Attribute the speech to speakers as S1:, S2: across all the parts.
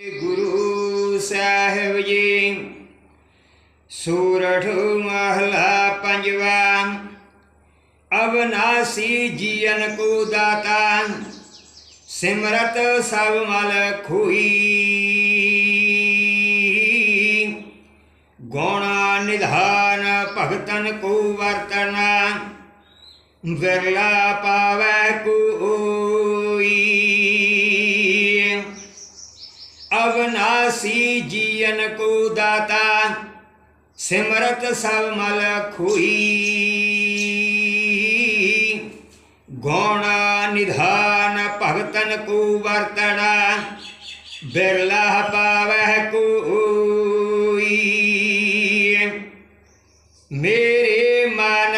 S1: ਗੁਰੂ ਸਾਹਿਬ ਜੀ, ਸੂਰਠ ਮਹਲਾ ਪੰਜਵਾ, ਅਵਨਾਸ਼ੀ ਜੀਵਨ ਕੋ ਦਾਤਾ, ਸਿਮਰਤ ਸਭ ਮਲ ਖੋਈ ਗੁਣ ਨਿਧਾਨ ਭਗਤਨ ਕੋ ਵਰਤਨਾ ਵਿਰਲਾ ਪਾਵੈ ਕੋਈ ਸੀ ਜੀਵਨ ਕੋ ਦਾਤਾ, ਸਿਮਰਤ ਸਭ ਮਲ ਖੋਈ ਗੁਣ ਨਿਧਾਨ ਭਗਤਨ ਕੋ ਵਰਤਣਾ, ਬਿਰਲਾ ਪਾਵੈ ਕੋਈ। ਮੇਰੇ ਮਨ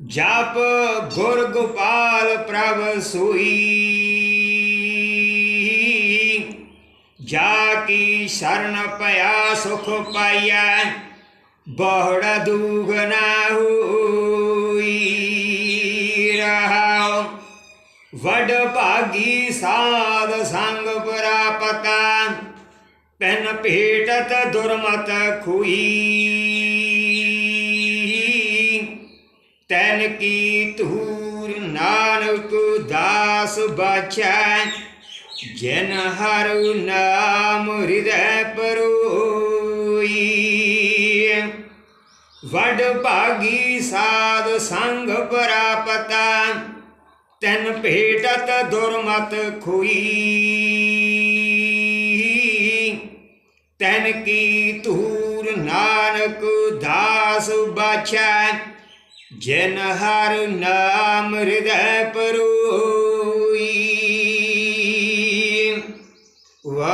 S1: ਜਪ ਗੁਰ ਗੋਪਾਲ ਪ੍ਰਭ ਸੋਈ ਕੀ ਸ਼ਰਨ ਪਿਆ ਸੁਖ ਪਾਈਐ? ਬਹੁੜਾ ਦੁਖ ਨਾ ਹੋਈ। ਰਹਾਉ, ਵਡ ਭਾਗੀ ਸਾਧ ਸੰਗ ਪ੍ਰਾਪਤਾ ਪੈਨ ਭੇਟਤ ਦੁਰਮਤ ਖੁਈ ਤੈਨ ਕੀ ਧੂਰ ਨਾਨਕ ਦਾਸ ਬਾਛੈ? ਜਨ ਹਰਿ ਨਾਮ ਹਿਰਦੈ ਪਰੋਈ। ਵਡ ਭਾਗੀ ਸਾਧ ਸੰਗ ਪ੍ਰਾਪਤਾ, ਤੈਨ ਭੇਟਤ ਦੁਰਮਤ ਖੋਈ। ਤੈਨ ਕੀ ਧੂਰ ਨਾਨਕ ਦਾਸ ਬਾਛੈ, ਜਿਨ ਹਰ ਨਾਮ ਹਿਰਦੈ ਪਰੋਈ। ਵਾਹਿਗੁਰੂ